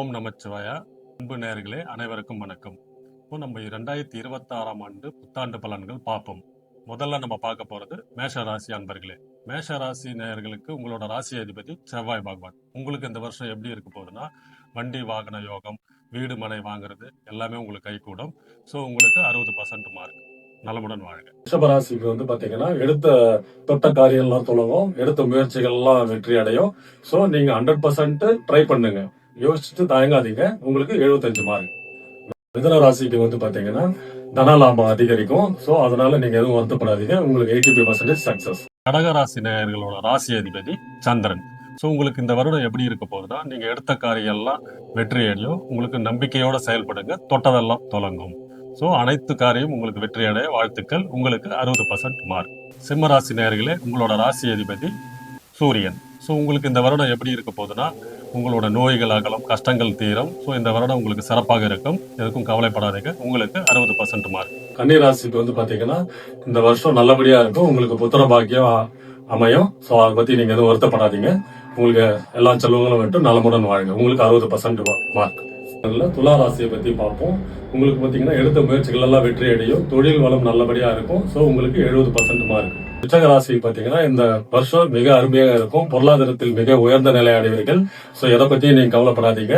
ஓம் நமச்சிவாயா. அன்பு நேயர்களே அனைவருக்கும் வணக்கம். இப்போ நம்ம இரண்டாயிரத்தி இருபத்தாறாம் ஆண்டு புத்தாண்டு பலன்கள் பார்ப்போம். முதல்ல நம்ம பார்க்க போறது மேஷ ராசி அன்பர்களே. மேஷ ராசி நேயர்களுக்கு உங்களோட ராசி அதிபதி செவ்வாய் பகவான். உங்களுக்கு இந்த வருஷம் எப்படி இருக்க போகுதுன்னா வண்டி வாகன யோகம் வீடு மனை வாங்குறது எல்லாமே உங்களுக்கு கைகூடும். ஸோ உங்களுக்கு அறுபது பர்சன்ட் மார்க் நலமுடன் வாழ்க. ரிஷபராசிக்கு வந்து பாத்தீங்கன்னா எடுத்த தொட்ட காரியம் எல்லாம் தொடங்கும் எடுத்த முயற்சிகள் எல்லாம் வெற்றி அடையும் சோ நீங்க ஹண்ட்ரட் பர்சன்ட் ட்ரை பண்ணுங்க. யோசிச்சுட்டு தயங்காதீங்க. உங்களுக்கு 75 மார்க் மிதன ராசிக்கு வந்து பாத்தீங்கன்னா தன லாபம் அதிகரிக்கும். சோ அதனால நீங்க எதுவும் வருத்தப்படாதீங்க. உங்களுக்கு எயிட்டி ஃபைவ் பர்சன்டேஜ் சக்சஸ் கடகராசி நேயர்களோட ராசி அதிபதி சந்திரன். ஸோ உங்களுக்கு இந்த வருடம் எப்படி இருக்க போகுதுன்னா நீங்கள் எடுத்த காரியெல்லாம் வெற்றி அடையும். உங்களுக்கு நம்பிக்கையோட செயல்படுங்க. தொட்டதெல்லாம் தொடங்கும். ஸோ அனைத்து காரியம் உங்களுக்கு வெற்றி அடைய வாழ்த்துக்கள். உங்களுக்கு அறுபது பர்சன்ட் மார்க் சிம்ம ராசி நேர்களே உங்களோட ராசி அதிபதி சூரியன். ஸோ உங்களுக்கு இந்த வருடம் எப்படி இருக்க போகுதுன்னா உங்களோட நோய்கள் அகலம் கஷ்டங்கள் தீரும். ஸோ இந்த வருடம் உங்களுக்கு சிறப்பாக இருக்கும். எதுக்கும் கவலைப்படாதீங்க. உங்களுக்கு அறுபது பர்சன்ட் மார்க் கன்னிராசிக்கு வந்து பார்த்தீங்கன்னா இந்த வருஷம் நல்லபடியாக இருக்கும். உங்களுக்கு புத்திர பாக்கியம் அமையும். ஸோ அதை பற்றி நீங்கள் எதுவும் வருத்தப்படாதீங்க. உங்களுக்கு எல்லா செலவுகளும் மட்டும் நலமுடன் வாழுங்க. உங்களுக்கு அறுபது பர்சன்ட் மார்க் துலா ராசியை பற்றி பார்ப்போம். உங்களுக்கு பார்த்தீங்கன்னா எடுத்த முயற்சிகள் எல்லாம் வெற்றி அடையும் தொழில் வளம் நல்லபடியாக இருக்கும். ஸோ உங்களுக்கு எழுபது பர்சன்ட் மார்க் உச்சக ராசி பாத்தீங்கன்னா இந்த வருஷம் மிக அருமையாக இருக்கும். பொருளாதாரத்தில் மிக உயர்ந்த நிலை அடைவீர்கள். சோ எதை பத்தியும் நீங்க கவலைப்படாதீங்க.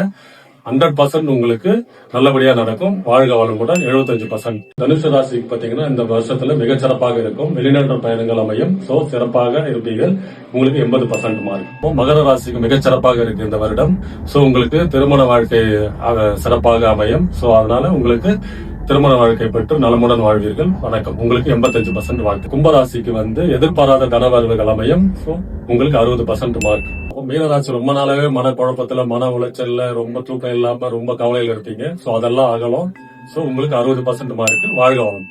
ஹண்ட்ரட் பர்சன்ட் உங்களுக்கு நல்லபடியா நடக்கும். வாழ்க வளமுடன் 75% பர்சன்ட் தனுஷ ராசிக்கு பாத்தீங்கன்னா இந்த வருஷத்துல மிகச்சிறப்பாக இருக்கும். வெளிநாட்டு பயணங்கள் அமையும். சோ சிறப்பாக இருப்பீர்கள். உங்களுக்கு எண்பது பர்சன்ட் மார்க் மகர ராசிக்கு மிகச்சிறப்பாக இருக்கு இந்த வருடம். சோ உங்களுக்கு திருமண வாழ்க்கை சிறப்பாக அமையும். சோ அதனால உங்களுக்கு திருமண வாழ்க்கை பெற்று நலமுடன் வாழ்வீர்கள். வணக்கம். உங்களுக்கு 85% பர்சன்ட் வாழ்க்கை கும்பராசிக்கு வந்து எதிர்பாராத தனவரவுகள் அமையும். உங்களுக்கு அறுபது பர்சன்ட் மார்க் மீனராசி ரொம்ப நாளாவே மன குழப்பத்துல மன உளைச்சல்ல ரொம்ப தூக்கம் இல்லாம ரொம்ப கவலையில இருப்பீங்க. சோ அதெல்லாம் அகலும். சோ உங்களுக்கு அறுபது பர்சன்ட் மார்க் வாழ்க வளம்.